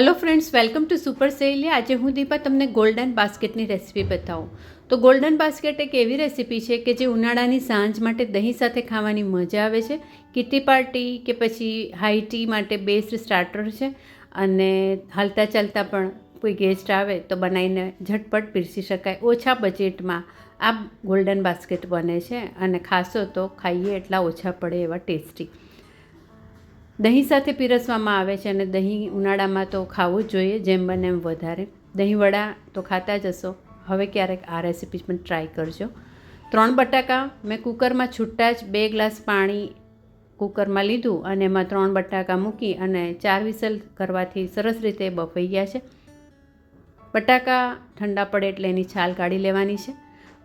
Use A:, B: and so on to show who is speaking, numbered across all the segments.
A: Hello friends welcome to super Sally આજે હું દીપા તમને ગોલ્ડન બાસ્કેટની રેસીપી બતાવું. તો ગોલ્ડન બાસ્કેટ એક એવી રેસીપી છે કે જે ઉનાળાની સાંજ માટે દહીં સાથે ખાવાની મજા આવે છે, કિટી પાર્ટી કે પછી હાઈ ટી માટે બેસ્ટ સ્ટાર્ટર છે અને હાલતા ચાલતા પણ કોઈ ગેસ્ટ આવે તો બનાવીને ઝટપટ પીરસી શકાય. ઓછા બજેટમાં આ ગોલ્ડન બાસ્કેટ બને છે અને ખાસો તો ખાઈએ, એટલા ઓછા પડે એવા ટેસ્ટી દહીં સાથે પીરસવામાં આવે છે અને દહીં ઉનાળામાં તો ખાવું જ જોઈએ, જેમ બને એમ વધારે. દહીં વડા તો ખાતા જ હશો. હવે ક્યારેક આ રેસીપી પણ ટ્રાય કરજો. ત્રણ બટાકા મેં કુકરમાં છૂટા જ બે ગ્લાસ પાણી કુકરમાં લીધું અને એમાં ત્રણ બટાકા મૂકી અને ચાર વિસલ કરવાથી સરસ રીતે બફાઈ ગયા છે. બટાકા ઠંડા પડે એટલે એની છાલ કાઢી લેવાની છે.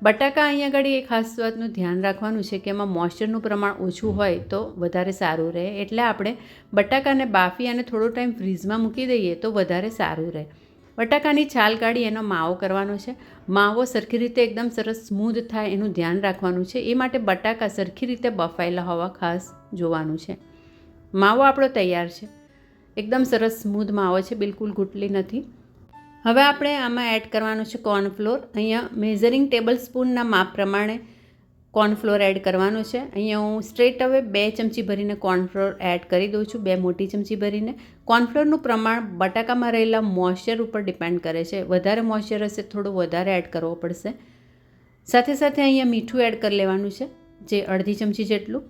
A: બટાકા અહીંયા આગળ એ ખાસ વાતનું ધ્યાન રાખવાનું છે કે એમાં મોઇસ્ચરનું પ્રમાણ ઓછું હોય તો વધારે સારું રહે. એટલે આપણે બટાકાને બાફી અને થોડો ટાઈમ ફ્રીઝમાં મૂકી દઈએ તો વધારે સારું રહે. બટાકાની છાલ કાઢી એનો માવો કરવાનો છે. માવો સરખી રીતે એકદમ સરસ સ્મૂધ થાય એનું ધ્યાન રાખવાનું છે. એ માટે બટાકા સરખી રીતે બફાયેલા હોવા ખાસ જોવાનું છે. માવો આપણો તૈયાર છે. એકદમ સરસ સ્મૂધ માવો છે. બિલકુલ ગુટલી નથી. હવે આપણે આમાં એડ કરવાનું છે કોર્નફ્લોર અહીંયા મેઝરિંગ ટેબલ સ્પૂનના માપ પ્રમાણે કોર્નફ્લોર એડ કરવાનું છે. અહીંયા હું સ્ટ્રેટ હવે બે ચમચી ભરીને કોર્નફ્લોર એડ કરી દઉં છું, બે મોટી ચમચી ભરીને. કોર્નફ્લોરનું પ્રમાણ બટાકામાં રહેલા મોઇશ્ચર ઉપર ડિપેન્ડ કરે છે. વધારે મોઇશ્ચર હશે થોડું વધારે એડ કરવો પડશે. સાથે સાથે અહીંયા મીઠું એડ કરી લેવાનું છે, જે અડધી ચમચી જેટલું.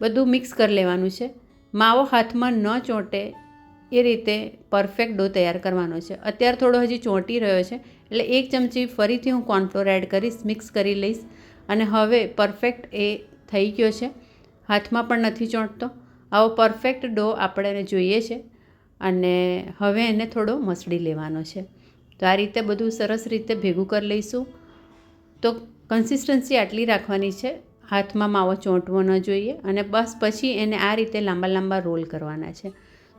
A: બધું મિક્સ કરી લેવાનું છે. માવો હાથમાં ન ચોંટે એ રીતે પરફેક્ટ ડો તૈયાર કરવાનો છે. અત્યારે થોડો હજી ચોંટી રહ્યો છે, એટલે એક ચમચી ફરીથી હું કોર્નફ્લોર એડ કરીશ મિક્સ કરી લઈશ અને હવે પરફેક્ટ એ થઈ ગયો છે. હાથમાં પણ નથી ચોંટતો. આવો પરફેક્ટ ડો આપણે જોઈએ છે અને હવે એને થોડો મસળી લેવાનો છે. તો આ રીતે બધું સરસ રીતે ભેગું કરી લઈશું. તો કન્સિસ્ટન્સી આટલી રાખવાની છે, હાથમાં માવો ચોંટવો ન જોઈએ અને બસ પછી એને આ રીતે લાંબા લાંબા રોલ કરવાના છે.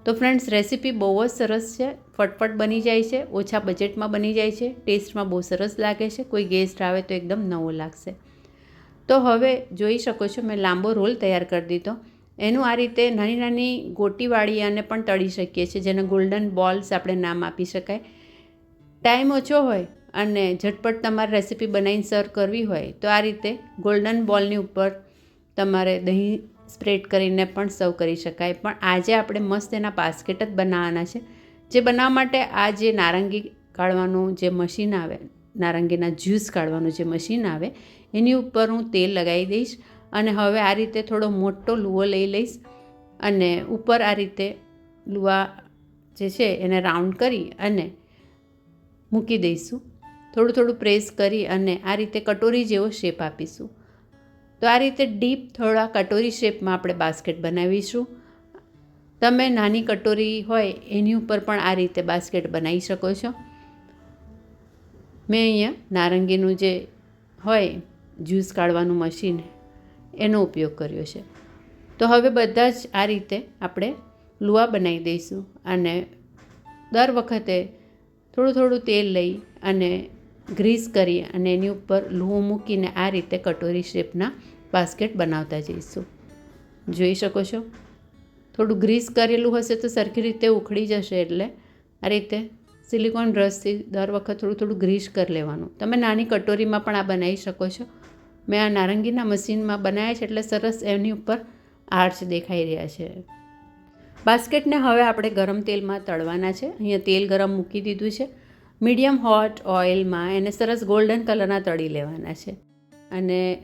A: તો ફ્રેન્ડ્સ રેસીપી બહુ જ સરસ છે. ફટફટ બની જાય છે. ઓછા બજેટમાં બની જાય છે. ટેસ્ટમાં બહુ સરસ લાગે છે. કોઈ ગેસ્ટ આવે તો એકદમ નવો લાગશે. તો હવે જોઈ શકો છો, મેં લાંબો રોલ તૈયાર કરી દીધો. એનું આ રીતે નાની નાની ગોટીવાળી અને પણ તળી શકીએ છીએ, જેને ગોલ્ડન બોલ્સ આપણે નામ આપી શકાય. ટાઈમ ઓછો હોય અને ઝટપટ તમારે રેસીપી બનાવીને સર્વ કરવી હોય, તો આ રીતે ગોલ્ડન બોલની ઉપર તમારે દહીં સ્પ્રેડ કરીને પણ સર્વ કરી શકાય. પણ આજે આપણે મસ્ત એના બાસ્કેટ જ બનાવવાના છે. જે બનાવવા માટે આ જે નારંગી કાઢવાનું જે મશીન આવે, નારંગીના જ્યુસ કાઢવાનું જે મશીન આવે, એની ઉપર હું તેલ લગાવી દઈશ અને હવે આ રીતે થોડો મોટો લુવો લઈ લઈશ અને ઉપર આ રીતે લુવા જે છે એને રાઉન્ડ કરી અને મૂકી દઈશું. થોડું થોડું પ્રેસ કરી અને આ રીતે કટોરી જેવો શેપ આપીશું. તો આ રીતે ડીપ થોડા કટોરી શેપમાં આપણે બાસ્કેટ બનાવીશું. તમે નાની કટોરી હોય એની ઉપર પણ આ રીતે બાસ્કેટ બનાવી શકો છો. મેં અહીંયા નારંગીનું જે હોય, જ્યુસ કાઢવાનું મશીન, એનો ઉપયોગ કર્યો છે. તો હવે બધા જ આ રીતે આપણે લુવા બનાવી દઈશું અને દર વખતે થોડું થોડું તેલ લઈ અને ગ્રીસ કરી અને એની ઉપર લુઓ મૂકીને આ રીતે કટોરી શેપના બાસ્કેટ બનાવતા જઈશું. જોઈ શકો છો? થોડું ગ્રીસ કરેલું હશે તો સરખી રીતે ઉખડી જશે એટલે આ રીતે સિલિકોન બ્રશથી દર વખત થોડું થોડું ગ્રીસ કરી લેવાનું. તમે નાની કટોરીમાં પણ આ બનાવી શકો છો. મેં આ નારંગીના મશીનમાં બનાવ્યા છે એટલે સરસ એની ઉપર આર્ચ દેખાઈ રહ્યા છે. બાસ્કેટને હવે આપણે ગરમ તેલમાં તળવાના છે. અહીંયા તેલ ગરમ મૂકી દીધું છે. મીડિયમ હોટ ઓઇલમાં એને સરસ ગોલ્ડન કલરના તળી લેવાના છે. અને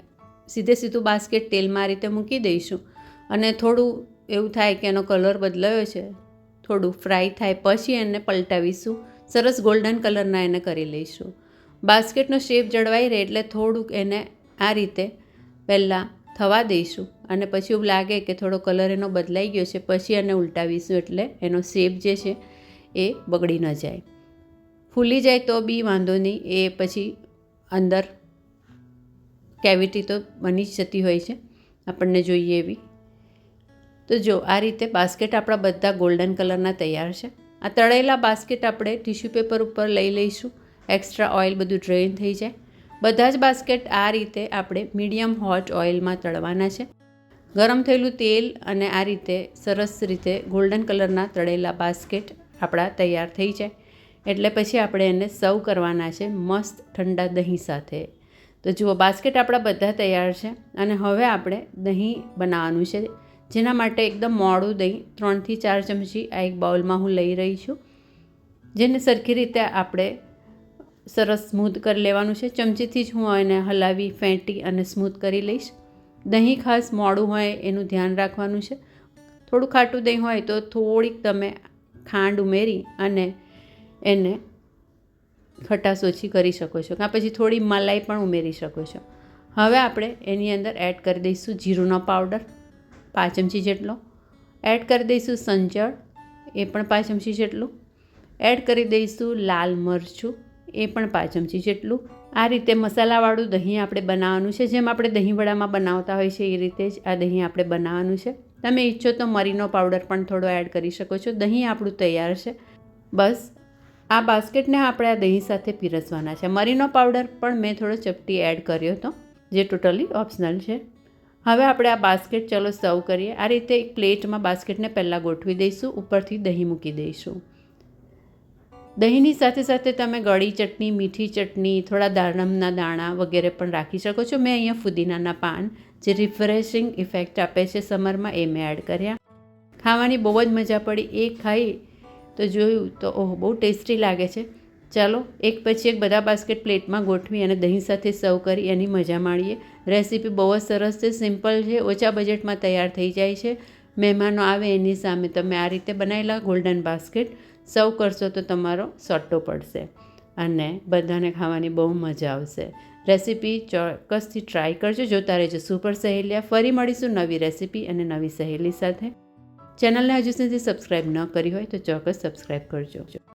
A: સીધે સીધું બાસ્કેટ તેલમાં આ રીતે મૂકી દઈશું. અને થોડું એવું થાય કે એનો કલર બદલાયો છે, થોડું ફ્રાય થાય પછી એને પલટાવીશું. સરસ ગોલ્ડન કલરના એને કરી લઈશું. બાસ્કેટનો શેપ જળવાઈ રહે એટલે થોડુંક એને આ રીતે પહેલાં થવા દઈશું. અને પછી એવું લાગે કે થોડો કલર એનો બદલાઈ ગયો છે, પછી એને ઉલટાવીશું એટલે એનો શેપ જે છે એ બગડી ન જાય. ફૂલી જાય તો બી વાંધો નહીં, એ પછી અંદર કેવિટી તો બની જ જતી હોય છે. આપણને જોઈએ એવી. તો જો, આ રીતે બાસ્કેટ આપણા બધા ગોલ્ડન કલરના તૈયાર છે. આ તળેલા બાસ્કેટ આપણે ટીશ્યુ પેપર ઉપર લઈ લઈશું. એક્સ્ટ્રા ઓઇલ બધું ડ્રેન થઈ જાય. બધા જ બાસ્કેટ આ રીતે આપણે મીડિયમ હોટ ઓઇલમાં તળવાના છે. ગરમ થયેલું તેલ અને આ રીતે સરસ રીતે ગોલ્ડન કલરના તળેલા બાસ્કેટ આપણા તૈયાર થઈ જાય. એટલે પછી આપણે એને સર્વ કરવાના છે મસ્ત ઠંડા દહીં સાથે. તો જુઓ, બાસ્કેટ આપણા બધા તૈયાર છે અને હવે આપણે દહીં બનાવવાનું છે. જેના માટે એકદમ મોડું દહીં, ત્રણથી ચાર ચમચી આ એક બાઉલમાં હું લઈ રહી છું. જેને સરખી રીતે આપણે સરસ સ્મૂધ કરી લેવાનું છે. ચમચીથી જ હું એને હલાવી, ફેંટી અને સ્મૂથ કરી લઈશ. દહીં ખાસ મોડું હોય એનું ધ્યાન રાખવાનું છે. થોડું ખાટું દહીં હોય તો થોડીક તમે ખાંડ ઉમેરી અને એને ખટાશ ઓછી કરી શકો છો, કાં પછી થોડી મલાઈ પણ ઉમેરી શકો છો. હવે આપણે એની અંદર એડ કરી દઈશું જીરુંનો પાવડર, પાંચ ચમચી જેટલો. એડ કરી દઈશું સંચળ એ પણ પાંચ ચમચી જેટલું. એડ કરી દઈશું લાલ મરચું, એ પણ પાંચ ચમચી જેટલું. આ રીતે મસાલાવાળું દહીં આપણે બનાવવાનું છે, જેમ આપણે દહીં વડામાં બનાવતા હોય છે એ રીતે જ આ દહીં આપણે બનાવવાનું છે. તમે ઈચ્છો તો મરીનો પાવડર પણ થોડો એડ કરી શકો છો, દહીં આપણું તૈયાર છે. બસ આ બાસ્કેટને આપણે આ દહીં સાથે પીરસવાના છે. મરીનો પાવડર પણ મેં થોડો ચપટી એડ કર્યો હતો, જે ટોટલી ઓપ્શનલ છે. હવે આપણે આ બાસ્કેટ ચલો સર્વ કરીએ. આ રીતે એક પ્લેટમાં બાસ્કેટને પહેલાં ગોઠવી દઈશું, ઉપરથી દહીં મૂકી દઈશું. દહીંની સાથે સાથે તમે ગળી ચટણી, મીઠી ચટણી, થોડા દાડમના દાણા વગેરે પણ રાખી શકો છો. મેં અહીંયા ફુદીનાના પાન, જે રિફ્રેશિંગ ઇફેક્ટ આપે છે, સમરમાં એ મેં એડ કર્યા. ખાવાની બહુ જ મજા પડી. એ ખાઈ તો જોયું તો ઓહ, બહુ ટેસ્ટી લાગે છે. ચાલો, એક પછી એક બધા બાસ્કેટ પ્લેટમાં ગોઠવી અને દહીં સાથે સર્વ કરી એની મજા માણીએ. રેસીપી બહુ જ સરસ છે, સિમ્પલ છે, ઓછા બજેટમાં તૈયાર થઈ જાય છે. મહેમાનો આવે એની સામે તમે આ રીતે બનાવેલા ગોલ્ડન બાસ્કેટ. સર્વ કરશો તો તમારો સટ્ટો પડશે અને બધાને ખાવાની બહુ મજા આવશે. રેસીપી ચોક્કસથી ટ્રાય કરજો. જોતા રહેજો સુપર સહેલિયા ફરી મળીશું નવી રેસીપી અને નવી સહેલી સાથે. ચેનલને હજુ સુધી સબસ્ક્રાઈબ ન કરી હોય તો ચોક્કસ સબસ્ક્રાઈબ કરજો.